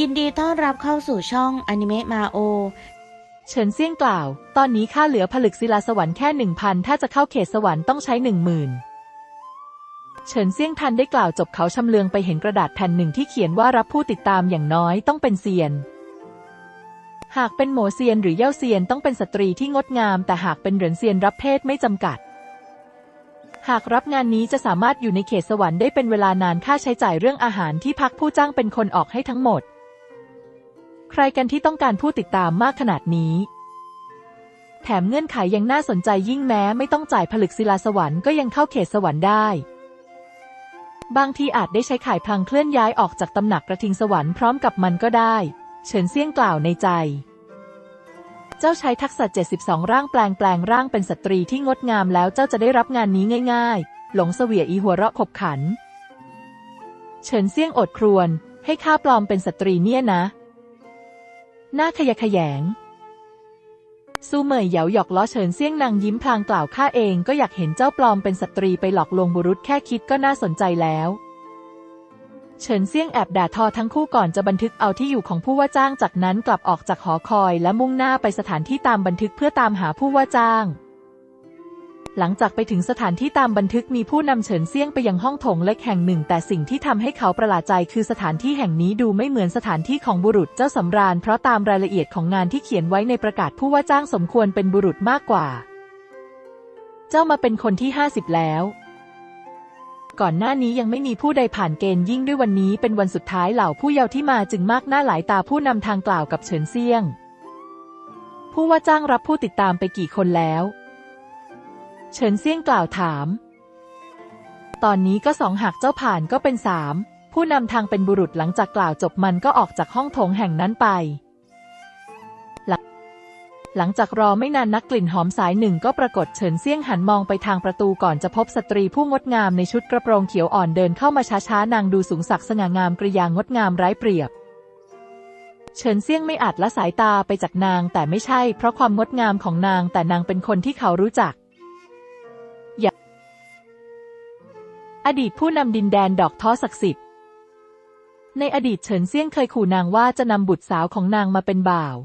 ยินดีต้อนรับเข้าสู่ช่องอนิเมะมาโอ เฉินเซี่ยงกล่าว ตอนนี้ข้าเหลือผลึกศิลาสวรรค์แค่หนึ่งพันถ้าจะเข้าเขตสวรรค์ต้องใช้หนึ่งหมื่นเฉินเซี่ยงทันได้กล่าวจบเขาชำเลืองไปเห็นกระดาษแผ่นหนึ่งที่เขียนว่ารับผู้ติดตามอย่างน้อยต้องเป็นเซียน หากเป็นโหมเซียนหรือเย่าเซียนต้องเป็นสตรีที่งดงาม แต่หากเป็นเหรินเซียนรับเพศไม่จำกัด หากรับงานนี้จะสามารถอยู่ในเขตสวรรค์ได้เป็นเวลานานค่าใช้จ่ายเรื่องอาหารที่พักผู้จ้างเป็นคนออกให้ทั้งหมด ใครกันที่ต้องการผู้ติดตามมากขนาดนี้ แถมเงื่อนไขยังน่าสนใจยิ่งแม้ไม่ต้องจ่ายผลึกศิลาสวรรค์ก็ยังเข้าเขตสวรรค์ได้ บางทีอาจได้ใช้ข่ายพลังเคลื่อนย้ายออกจากตำหนักกระทิงสวรรค์พร้อมกับมันก็ได้ เฉินเซี่ยงกล่าวในใจ เจ้าใช้ทักษะ 72 ร่างแปลงแปลงร่างเป็นสตรีที่งดงามแล้วเจ้าจะได้รับงานนี้ง่าย ๆ หลงเสวียอีหัวเราะขบขัน เฉินเซี่ยงอดครวญให้ข้าปลอมเป็นสตรีเนี่ยนะ หน้าขยะขยงซูเหมยเหยาหยอกล้อเฉินเซี่ยงนางยิ้มพลางกล่าวข้าเองก็อยากเห็นเจ้าปลอมเป็นสตรีไปหลอกลวงบุรุษแค่คิดก็น่าสนใจแล้วเฉินเซี่ยงแอบด่าทอทั้งคู่ก่อนจะบันทึกเอาที่อยู่ของผู้ว่าจ้างจากนั้นกลับออกจากหอคอยและมุ่งหน้าไปสถานที่ตามบันทึกเพื่อตามหาผู้ว่าจ้าง หลังจากไปถึงสถานที่ตามบันทึกมีผู้นำเฉินเซี่ยงไปยังห้องโถงเล็กแห่งหนึ่ง แต่สิ่งที่ทำให้เขาประหลาดใจคือสถานที่แห่งนี้ดูไม่เหมือนสถานที่ของบุรุษเจ้าสำราญ เพราะตามรายละเอียดของงานที่เขียนไว้ในประกาศผู้ว่าจ้างสมควรเป็นบุรุษมากกว่า เจ้ามาเป็นคนที่ห้าสิบแล้ว ก่อนหน้านี้ยังไม่มีผู้ใดผ่านเกณฑ์ยิ่งด้วยวันนี้เป็นวันสุดท้ายเหล่าผู้เยาว์ที่มาจึงมากหน้าหลายตาผู้นำทางกล่าวกับเฉินเซี่ยง ผู้ว่าจ้างรับผู้ติดตามไปกี่คนแล้ว เฉินเซี่ยงกล่าวถาม ตอนนี้ก็สองหากเจ้าผ่านก็เป็นสามผู้นำทางเป็นบุรุษหลังจากกล่าวจบมันก็ออกจากห้องโถงแห่งนั้นไปหลังหลังจากรอไม่นานนักกลิ่นหอมสายหนึ่งก็ปรากฏเฉินเซี่ยงหันมองไปทางประตูก่อนจะพบสตรีผู้งดงามในชุดกระโปรงเขียวอ่อนเดินเข้ามาช้าๆนางดูสูงสักสง่างามกริยางดงามไร้เปรียบ เฉินเซี่ยงไม่อาจละสายตาไปจากนางแต่ไม่ใช่เพราะความงดงามของนางแต่นางเป็นคนที่เขารู้จัก อดีตผู้นำดินแดนดอกท้อศักดิ์สิทธิ์ ในอดีตเฉินเซี่ยงเคยขู่นางว่าจะนำบุตรสาวของนางมาเป็นบ่าว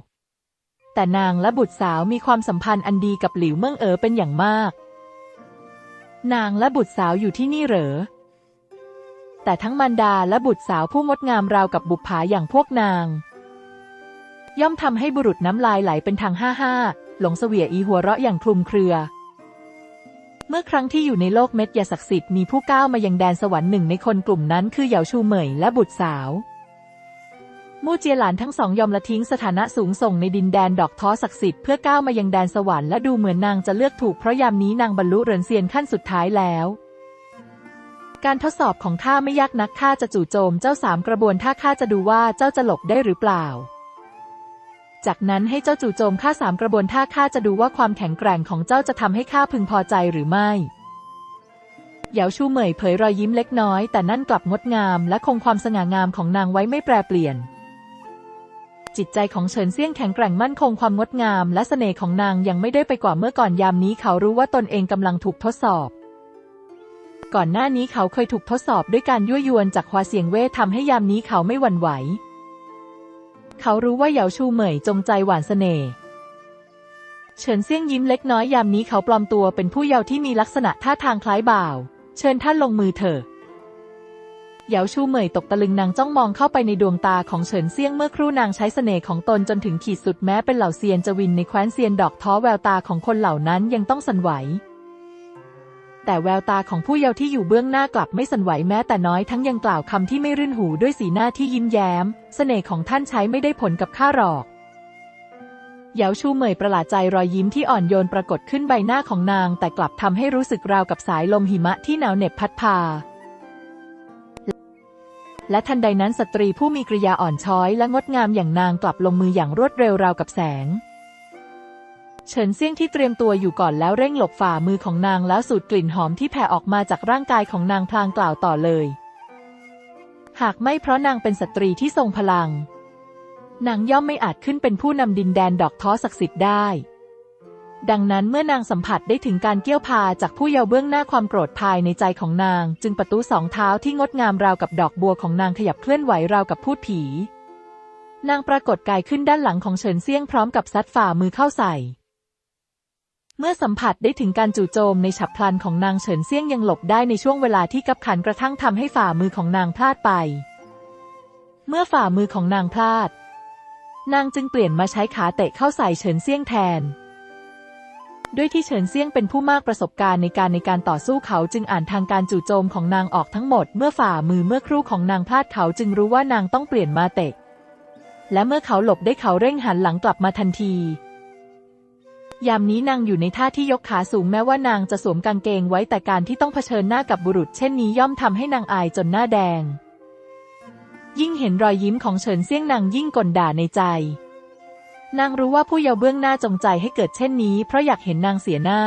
แต่นางและบุตรสาวมีความสัมพันธ์อันดีกับหลิวเมืองเอ๋อเป็นอย่างมาก นางและบุตรสาวอยู่ที่นี่เหรอ แต่ทั้งมารดาและบุตรสาวผู้งดงามราวกับบุปผาอย่างพวกนาง ย่อมทำให้บุรุษน้ำลายไหลเป็นทางห้าห้าหลงเสวียอีหัวเราะอย่างคลุมเครือ เมื่อครั้งที่อยู่ในโลกเม็ดยาศักดิ์สิทธิ์มีผู้ก้าวมายังแดนสวรรค์หนึ่งในคนกลุ่มนั้นคือเหยาชูเหมยและบุตรสาว มู่เจียหลานทั้งสองยอมละทิ้งสถานะสูงส่งในดินแดนดอกท้อศักดิ์สิทธิ์เพื่อก้าวมายังแดนสวรรค์และดูเหมือนนางจะเลือกถูกเพราะยามนี้นางบรรลุเรินเซียนขั้นสุดท้ายแล้ว การทดสอบของข้าไม่ยากนักข้าจะจู่โจมเจ้าสามกระบวนท่าข้าจะดูว่าเจ้าจะหลบได้หรือเปล่า จากนั้นให้เจ้าจู่โจมข้าสามกระบวนท่าข้าจะดูว่าความแข็งแกร่งของเจ้าจะทำให้ข้าพึงพอใจหรือไม่เหยาชูเหมยเผยรอยยิ้มเล็กน้อย แต่นั่นกลับงดงาม และคงความสง่างามของนางไว้ไม่แปรเปลี่ยน จิตใจของเฉินเซี่ยงแข็งแกร่งมั่นคงความงดงาม และเสน่ห์ของนางยังไม่ได้ไปกว่าเมื่อก่อนยามนี้เขารู้ว่าตนเองกำลังถูกทดสอบ ก่อนหน้านี้เขาเคยถูกทดสอบด้วยการยั่วยวนจากควาเสียงเว่ทำให้ยามนี้เขาไม่หวั่นไหว เขารู้ว่าเหยาชูเหมยจงใจหวานเสน่ห์เฉินเซี่ยงยิ้มเล็กน้อยยามนี้เขาปลอมตัวเป็นผู้เยาว์ที่มีลักษณะท่าทางคล้ายบ่าว เชิญท่านลงมือเถอะเหยาชูเหมยตกตะลึงนางจ้องมองเข้าไปในดวงตาของเฉินเซี่ยงเมื่อครู่นางใช้เสน่ห์ของตนจนถึงขีดสุดแม้เป็นเหล่าเซียนจวินในแคว้นเซียนดอกท้อแววตาของคนเหล่านั้นยังต้องสั่นไหว แต่แววตาของผู้เยาว์ที่อยู่เบื้องหน้ากลับไม่สั่นไหวแม้แต่น้อยทั้งยังกล่าวคำที่ไม่รื่นหูด้วยสีหน้าที่ยิ้มแย้ม เสน่ห์ของท่านใช้ไม่ได้ผลกับข้าหรอกเหยาชูเหมยประหลาดใจรอยยิ้มที่อ่อนโยนปรากฏขึ้นใบหน้าของนาง แต่กลับทำให้รู้สึกราวกับสายลมหิมะที่หนาวเหน็บพัดพา และทันใดนั้นสตรีผู้มีกริยาอ่อนช้อยและงดงามอย่างนางกลับลงมืออย่างรวดเร็วราวกับแสง เฉินเซี่ยงที่เตรียมตัวอยู่ก่อนแล้วเร่งหลบฝ่ามือของนางแล้วสูดกลิ่นหอมที่แผ่ออกมาจากร่างกายของนางพลางกล่าวต่อเลย หากไม่เพราะนางเป็นสตรีที่ทรงพลัง นางย่อมไม่อาจขึ้นเป็นผู้นำดินแดนดอกท้อศักดิ์สิทธิ์ได้ ดังนั้นเมื่อนางสัมผัสได้ถึงการเกี้ยวพาจากผู้เยาว์เบื้องหน้าความโกรธภายในใจของนาง จึงประตูสองเท้าที่งดงามราวกับดอกบัวของนางขยับเคลื่อนไหวราวกับพูดผีนางปรากฏกายขึ้นด้านหลังของเฉินเซี่ยงพร้อมกับซัดฝ่ามือเข้าใส่ เมื่อสัมผัสได้ถึงการจู่โจมในฉับพลันของนางเฉินเซี่ยงยังหลบได้ในช่วงเวลาที่กับขันกระทั่งทำให้ฝ่ามือของนางพลาดไป เมื่อฝ่ามือของนางพลาด นางจึงเปลี่ยนมาใช้ขาเตะเข้าใส่เฉินเซี่ยงแทน ด้วยที่เฉินเซี่ยงเป็นผู้มากประสบการณ์ในการในการต่อสู้เขาจึงอ่านทางการจู่โจมของนางออกทั้งหมด เมื่อฝ่ามือเมื่อครู่ของนางพลาดเขาจึงรู้ว่านางต้องเปลี่ยนมาเตะ และเมื่อเขาหลบได้เขาเร่งหันหลังกลับมาทันที ยามนี้นางอยู่ในท่าที่ยกขาสูงแม้ว่านางจะสวมกางเกงไว้แต่การที่ต้องเผชิญหน้ากับบุรุษ เช่นนี้ย่อมทำให้นางอายจนหน้าแดง ยิ่งเห็นรอยยิ้มของเฉินเซี่ยงนางยิ่งกลด่าในใจ นางรู้ว่าผู้เยาว์เบื้องหน้าจงใจให้เกิดเช่นนี้ เพราะอยากเห็นนางเสียหน้า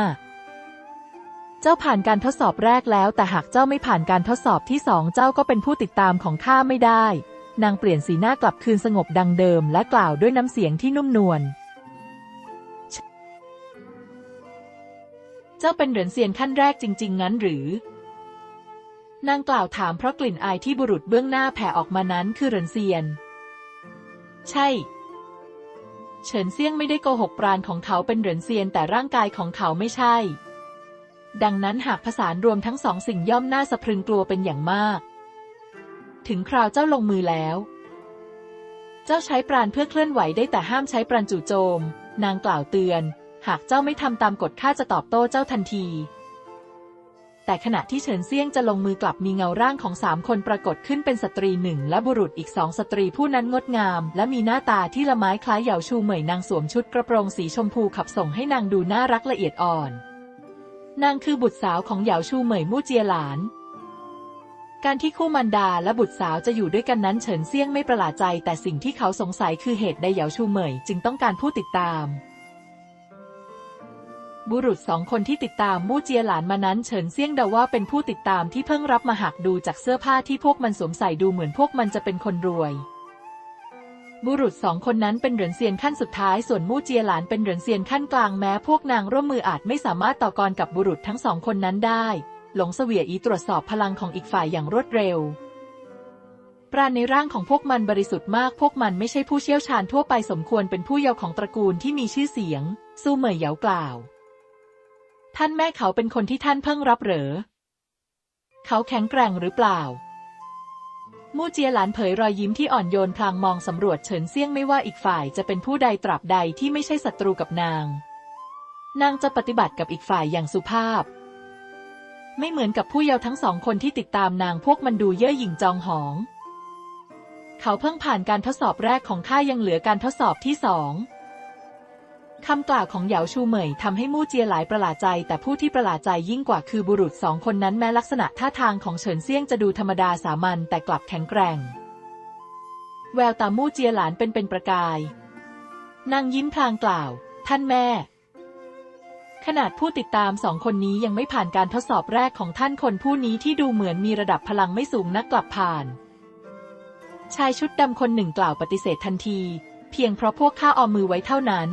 เจ้าผ่านการทดสอบแรกแล้ว แต่หากเจ้าไม่ผ่านการทดสอบที่สองเจ้าก็เป็นผู้ติดตามของข้าไม่ได้ นางเปลี่ยนสีหน้ากลับคืนสงบดังเดิม และกล่าวด้วยน้ำเสียงที่นุ่มนวล เจ้าเป็นเหรินเซียนขั้นแรกจริง ๆ งั้นหรือนางกล่าวถามเพราะกลิ่นอายที่บุรุษเบื้องหน้าแผ่ออกมานั้นคือเหรินเซียน ใช่ เฉินเซียงไม่ได้โกหกปราณของเขาเป็นเหรินเซียนแต่ร่างกายของเขาไม่ใช่ ดังนั้นหากผสานรวมทั้งสองสิ่งย่อมน่าสะพรึงกลัวเป็นอย่างมาก ถึงคราวเจ้าลงมือแล้ว เจ้าใช้ปราณเพื่อเคลื่อนไหวได้แต่ห้ามใช้ปราณจู่โจม นางกล่าวเตือน หากเจ้าไม่ทำตามกฎข้าจะตอบโต้เจ้าทันที แต่ขณะที่เฉินเซียงจะลงมือกลับมีเงาร่างของสามคนปรากฏขึ้นเป็นสตรีหนึ่งและบุรุษอีกสองสตรีผู้นั้นงดงาม และมีหน้าตาที่ละไม้คล้ายเหยาชูเหมยนางสวมชุดกระโปรงสีชมพูขับส่งให้นางดูน่ารักละเอียดอ่อน นางคือบุตรสาวของเหยาชูเหมยมู่เจียหลานการที่คู่มันดาและบุตรสาวจะอยู่ด้วยกันนั้นเฉินเซี่ยงไม่ประหลาดใจ แต่สิ่งที่เขาสงสัยคือเหตุใดเหยาชูเหมยจึงต้องการผู้ติดตาม บุรุษสองคนที่ติดตามมู่เจียหลานมานั้นเฉินเซี่ยงเดาว่าเป็นผู้ติดตามที่เพิ่งรับมาหากดูจากเสื้อผ้าที่พวกมันสวมใส่ดูเหมือนพวกมันจะเป็นคนรวย บุรุษสองคนนั้นเป็นเหรินเซียนขั้นสุดท้ายส่วนมู่เจียหลานเป็นเหรินเซียนขั้นกลางแม้พวกนางร่วมมืออาจไม่สามารถต่อกรกับบุรุษทั้งสองคนนั้นได้ หลงเสวียอีตรวจสอบพลังของอีกฝ่ายอย่างรวดเร็วปราณในร่างของพวกมันบริสุทธิ์มาก พวกมันไม่ใช่ผู้เชี่ยวชาญทั่วไปสมควรเป็นผู้เยาว์ของตระกูลที่มีชื่อเสียงสู้เหมยเหยากล่าว ท่านแม่เขาเป็นคนที่ท่านเพิ่งรับเหรอ เขาแข็งแกร่งหรือเปล่า มู่เจียหลานเผยรอยยิ้มที่อ่อนโยนพลางมองสำรวจเฉินเซี่ยงไม่ว่าอีกฝ่ายจะเป็นผู้ใดตราบใดที่ไม่ใช่ศัตรูกับนาง นางจะปฏิบัติกับอีกฝ่ายอย่างสุภาพ ไม่เหมือนกับผู้เยาว์ทั้งสองคนที่ติดตามนางพวกมันดูเย่อหยิ่งจองหอง เขาเพิ่งผ่านการทดสอบแรกของข้ายังเหลือการทดสอบที่สอง คำกล่าวของเหยาชูเหมยทำให้มู่เจียหลายประหลาดใจ แต่ผู้ที่ประหลาดใจยิ่งกว่าคือบุรุษสองคนนั้นแม้ลักษณะท่าทางของเฉินเซียงจะดูธรรมดาสามัญแต่กลับแข็งแกร่ง แววตามู่เจียหลานเป็นเป็นประกายนางยิ้มพลางกล่าว ท่านแม่ ขนาดผู้ติดตามสองคนนี้ยังไม่ผ่านการทดสอบแรกของท่านคนผู้นี้ที่ดูเหมือนมีระดับพลังไม่สูงนักกลับผ่าน ชายชุดดำคนหนึ่งกล่าวปฏิเสธทันที เพียงเพราะพวกข้าเอามือไว้เท่านั้น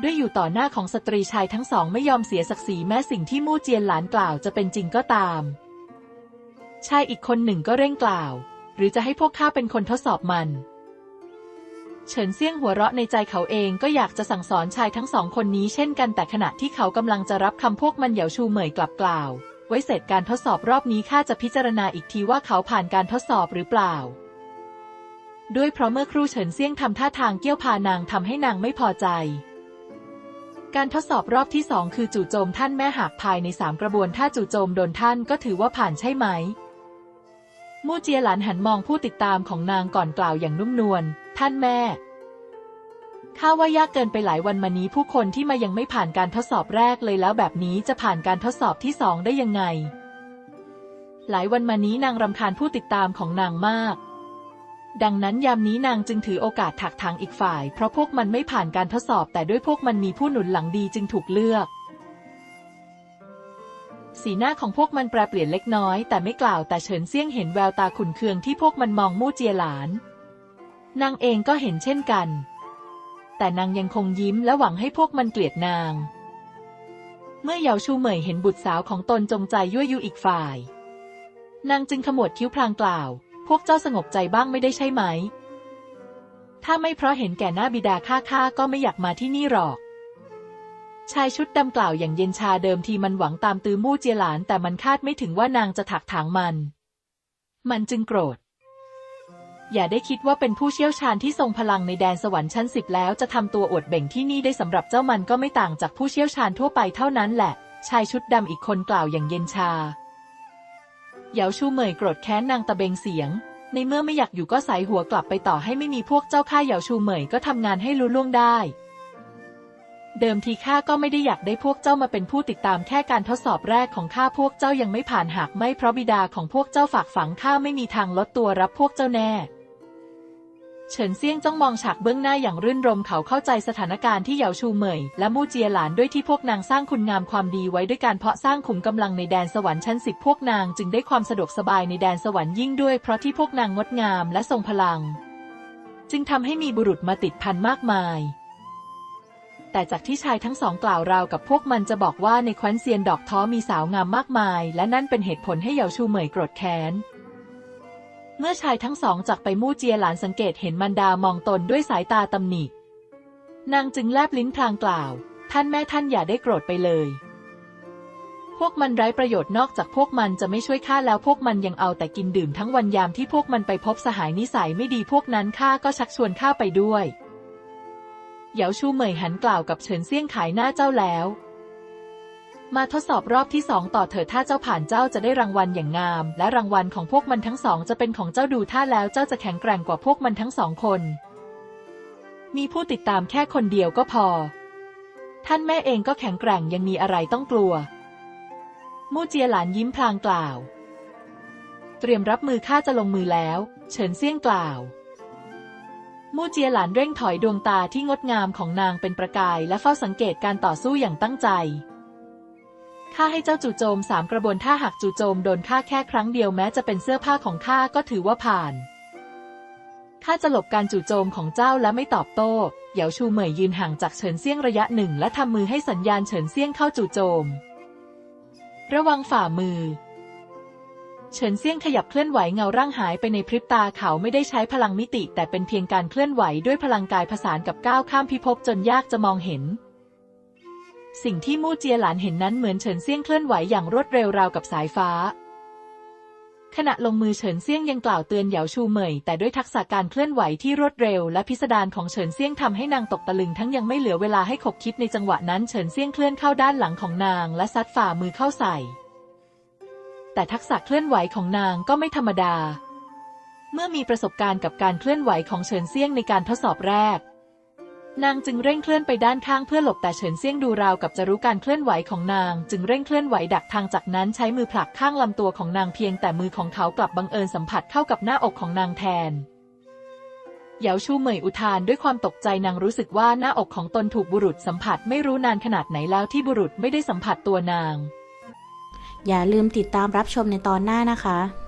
ด้วยอยู่ต่อหน้าของสตรีชายทั้งสองไม่ยอมเสียศักดิ์ศรีแม้สิ่งที่มู่เจียนหลานกล่าวจะเป็นจริงก็ตาม ชายอีกคนหนึ่งก็เร่งกล่าว หรือจะให้พวกข้าเป็นคนทดสอบมัน เฉินเซี่ยงหัวเราะในใจเขาเองก็อยากจะสั่งสอนชายทั้งสองคนนี้เช่นกันแต่ขณะที่เขากำลังจะรับคำพวกมันเหยาชูเหมยกลับกล่าว ไว้เสร็จการทดสอบรอบนี้ข้าจะพิจารณาอีกทีว่าเขาผ่านการทดสอบหรือเปล่า ด้วยเพราะเมื่อครูเฉินเซี่ยงทำท่าทางเกี้ยวพานางทำให้นางไม่พอใจ การทดสอบรอบที่สองคือจู่โจมท่านแม่หากภายในสามกระบวนถ้าจู่โจมโดนท่านก็ถือว่าผ่านใช่ไหม มู่เจียหลานหันมองผู้ติดตามของนางก่อนกล่าวอย่างนุ่มนวล ท่านแม่ข้าว่ายากเกินไปหลายวันมานี้ผู้คนที่มายังไม่ผ่านการทดสอบแรกเลยแล้วแบบนี้จะผ่านการทดสอบที่สองได้ยังไง หลายวันมานี้นางรำคาญผู้ติดตามของนางมาก ดังนั้นยามนี้นางจึงถือโอกาสถักทางอีกฝ่าย เพราะพวกมันไม่ผ่านการทดสอบ แต่ด้วยพวกมันมีผู้หนุนหลังดีจึงถูกเลือก สีหน้าของพวกมันแปรเปลี่ยนเล็กน้อย แต่ไม่กล่าวแต่เฉินเซี่ยงเห็นแววตาขุนเคืองที่พวกมันมองมู่เจียหลาน นางเองก็เห็นเช่นกัน แต่นางยังคงยิ้มและหวังให้พวกมันเกลียดนาง เมื่อเยาชูเหมยเห็นบุตรสาวของตนจงใจยั่วยุอีกฝ่าย นางจึงขมวดคิ้วพลางกล่าว พวกเจ้าสงบใจบ้างไม่ได้ใช่ไหม ถ้าไม่เพราะเห็นแก่หน้าบิดาข้าข้าก็ไม่อยากมาที่นี่หรอก ชายชุดดำกล่าวอย่างเย็นชาเดิมทีมันหวังตามตือมู่เจียหลาน แต่มันคาดไม่ถึงว่านางจะถักถางมัน มันจึงโกรธ อย่าได้คิดว่าเป็นผู้เชี่ยวชาญที่ทรงพลังในแดนสวรรค์ชั้นสิบแล้วจะทำตัวอวดเบ่งที่นี่ได้สำหรับเจ้ามันก็ไม่ต่างจากผู้เชี่ยวชาญทั่วไปเท่านั้นแหละ ชายชุดดำอีกคนกล่าวอย่างเย็นชา เหยาชูเหมยโกรธแค้นนางตะเบงเสียง ในเมื่อไม่อยากอยู่ก็ใส่หัวกลับไปต่อให้ไม่มีพวกเจ้าข้าเหยาชูเหมยก็ทำงานให้รู้ล่วงได้ เดิมทีข้าก็ไม่ได้อยากได้พวกเจ้ามาเป็นผู้ติดตามแค่การทดสอบแรกของข้าพวกเจ้ายังไม่ผ่านหากไม่เพราะบิดาของพวกเจ้าฝากฝังข้าไม่มีทางลดตัวรับพวกเจ้าแน่ เฉินเซี่ยงจ้องมองฉากเบื้องหน้าอย่างรื่นรมเขาเข้าใจสถานการณ์ที่เหยาชูเหมย และมู่เจียหลานด้วยที่พวกนางสร้างคุณงามความดีไว้ด้วยการเพาะสร้างขุมกำลังในแดนสวรรค์ชั้นสิบพวกนางจึงได้ความสะดวกสบายในแดนสวรรค์ยิ่งด้วยเพราะที่พวกนางงดงามและทรงพลัง จึงทำให้มีบุรุษมาติดพันมากมายแต่จากที่ชายทั้งสองกล่าวราวกับพวกมันจะบอกว่าในแคว้นเซียนดอกท้อมีสาวงามมากมาย และนั่นเป็นเหตุผลให้เหยาชูเหมยโกรธแค้น เมื่อชายทั้งสองจากไปมู่เจียหลานสังเกตเห็นมันดามองตนด้วยสายตาตำหนิ นางจึงแลบลิ้นพลางกล่าว ท่านแม่ท่านอย่าได้โกรธไปเลย พวกมันไร้ประโยชน์นอกจากพวกมันจะไม่ช่วยข้าแล้วพวกมันยังเอาแต่กินดื่มทั้งวันยามที่พวกมันไปพบสหายนิสัยไม่ดีพวกนั้นข้าก็ชักชวนข้าไปด้วย เหยาชูเหมยหันกล่าวกับเฉินเซี่ยงขายหน้าเจ้าแล้ว มาทดสอบรอบที่สองต่อเถิดถ้าเจ้าผ่านเจ้าจะได้รางวัลอย่างงาม และรางวัลของพวกมันทั้งสองจะเป็นของเจ้าดูท่าแล้วเจ้าจะแข็งแกร่งกว่าพวกมันทั้งสองคน มีผู้ติดตามแค่คนเดียวก็พอ ท่านแม่เองก็แข็งแกร่งยังมีอะไรต้องกลัว มู่เจียหลานยิ้มพลางกล่าว เตรียมรับมือข้าจะลงมือแล้ว เฉินเซี่ยงกล่าวมู่เจียหลานเร่งถอยดวงตาที่งดงามของนางเป็นประกายและเฝ้าสังเกตการต่อสู้อย่างตั้งใจ ข้าให้เจ้าจู่โจมสามกระบวนถ้าหากจู่โจมโดนข้าแค่ครั้งเดียวแม้จะเป็นเสื้อผ้าของข้าก็ถือว่าผ่านข้าจะหลบการจู่โจมของเจ้าและไม่ตอบโต้เหยาชูเหมยยืนห่างจากเฉินเซี่ยงระยะหนึ่งและทำมือให้สัญญาณเฉินเซี่ยงเข้าจู่โจม ระวังฝ่ามือ เฉินเซี่ยงขยับเคลื่อนไหวเงาร่างหายไปในพริบตาเขาไม่ได้ใช้พลังมิติ แต่เป็นเพียงการเคลื่อนไหวด้วยพลังกายผสานกับก้าวข้ามพิภพจนยากจะมองเห็น สิ่งที่มู่เจียหลานเห็นนั้นเหมือนเฉินเซี่ยงเคลื่อนไหวอย่างรวดเร็วราวกับสายฟ้า ขณะลงมือเฉินเซี่ยงยังกล่าวเตือนเหยาชูเหมยแต่ด้วยทักษะการเคลื่อนไหวที่รวดเร็วและพิสดารของเฉินเซี่ยงทำให้นางตกตะลึงทั้งยังไม่เหลือเวลาให้ขบคิดในจังหวะนั้นเฉินเซี่ยงเคลื่อนเข้าด้านหลังของนางและซัดฝ่ามือเข้าใส่ แต่ทักษะเคลื่อนไหวของนางก็ไม่ธรรมดา เมื่อมีประสบการณ์กับการเคลื่อนไหวของเฉินเซี่ยงในการทดสอบแรก นางจึงเร่งเคลื่อนไปด้านข้างเพื่อหลบแต่เฉินเซียงดูราวกับจะรู้การเคลื่อนไหวของนาง จึงเร่งเคลื่อนไหวดักทางจากนั้นใช้มือผลักข้างลำตัวของนางเพียงแต่มือของเขากลับบังเอิญสัมผัสเข้ากับหน้าอกของนางแทนเหยาชูเหมยอุทานด้วยความตกใจนางรู้สึกว่าหน้าอกของตนถูกบุรุษสัมผัสไม่รู้นานขนาดไหนแล้วที่บุรุษไม่ได้สัมผัสตัวนาง อย่าลืมติดตามรับชมในตอนหน้านะคะ